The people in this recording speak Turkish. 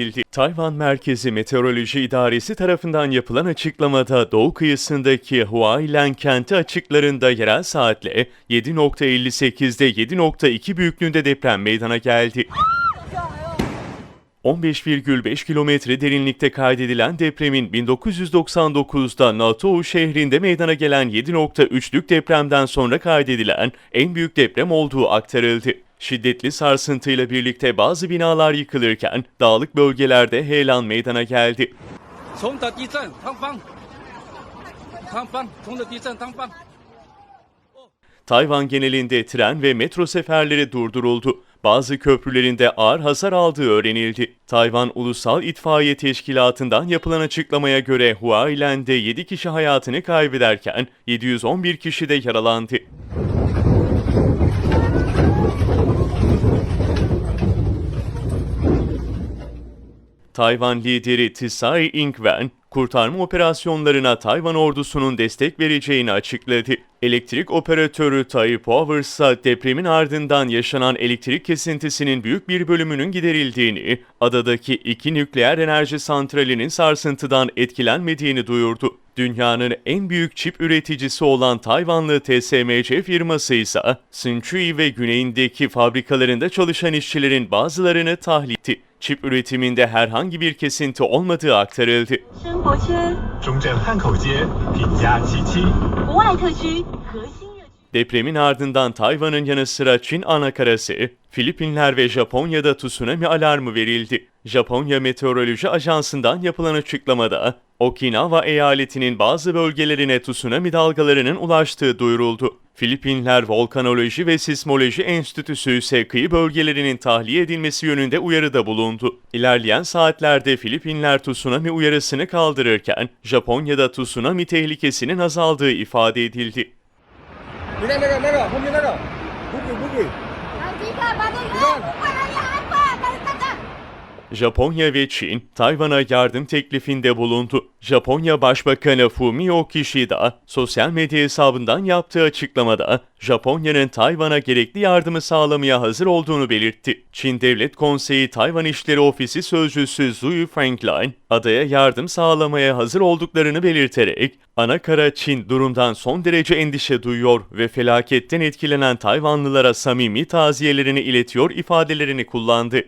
edildi. Tayvan Merkezi Meteoroloji İdaresi tarafından yapılan açıklamada doğu kıyısındaki Huailan kenti açıklarında yerel saatle 7.58'de 7.2 büyüklüğünde deprem meydana geldi. 15,5 kilometre derinlikte kaydedilen depremin 1999'da Natou şehrinde meydana gelen 7.3'lük depremden sonra kaydedilen en büyük deprem olduğu aktarıldı. Şiddetli sarsıntıyla birlikte bazı binalar yıkılırken dağlık bölgelerde heyelan meydana geldi. Tayvan genelinde tren ve metro seferleri durduruldu. Bazı köprülerinde ağır hasar aldığı öğrenildi. Tayvan Ulusal İtfaiye Teşkilatı'ndan yapılan açıklamaya göre Huailan'de 7 kişi hayatını kaybederken 711 kişi de yaralandı. Tayvan lideri Tsai Ing-wen, kurtarma operasyonlarına Tayvan ordusunun destek vereceğini açıkladı. Elektrik operatörü Tai Power ise depremin ardından yaşanan elektrik kesintisinin büyük bir bölümünün giderildiğini, adadaki iki nükleer enerji santralinin sarsıntıdan etkilenmediğini duyurdu. Dünyanın en büyük çip üreticisi olan Tayvanlı TSMC firması ise Sınçui ve güneyindeki fabrikalarında çalışan işçilerin bazılarını tahliye etti. Çip üretiminde herhangi bir kesinti olmadığı aktarıldı. Depremin ardından Tayvan'ın yanı sıra Çin anakarası, Filipinler ve Japonya'da tsunami alarmı verildi. Japonya Meteoroloji Ajansı'ndan yapılan açıklamada Okinawa eyaletinin bazı bölgelerine tsunami dalgalarının ulaştığı duyuruldu. Filipinler Volkanoloji ve Sismoloji Enstitüsü ise kıyı bölgelerinin tahliye edilmesi yönünde uyarıda bulundu. İlerleyen saatlerde Filipinler tsunami uyarısını kaldırırken Japonya'da tsunami tehlikesinin azaldığı ifade edildi. Mira, mira, mira, mira. Bugün, bugün. Japonya ve Çin, Tayvan'a yardım teklifinde bulundu. Japonya Başbakanı Fumio Kishida, sosyal medya hesabından yaptığı açıklamada, Japonya'nın Tayvan'a gerekli yardımı sağlamaya hazır olduğunu belirtti. Çin Devlet Konseyi Tayvan İşleri Ofisi Sözcüsü Zhu Franklin, adaya yardım sağlamaya hazır olduklarını belirterek, Anakara Çin durumdan son derece endişe duyuyor ve felaketten etkilenen Tayvanlılara samimi taziyelerini iletiyor ifadelerini kullandı.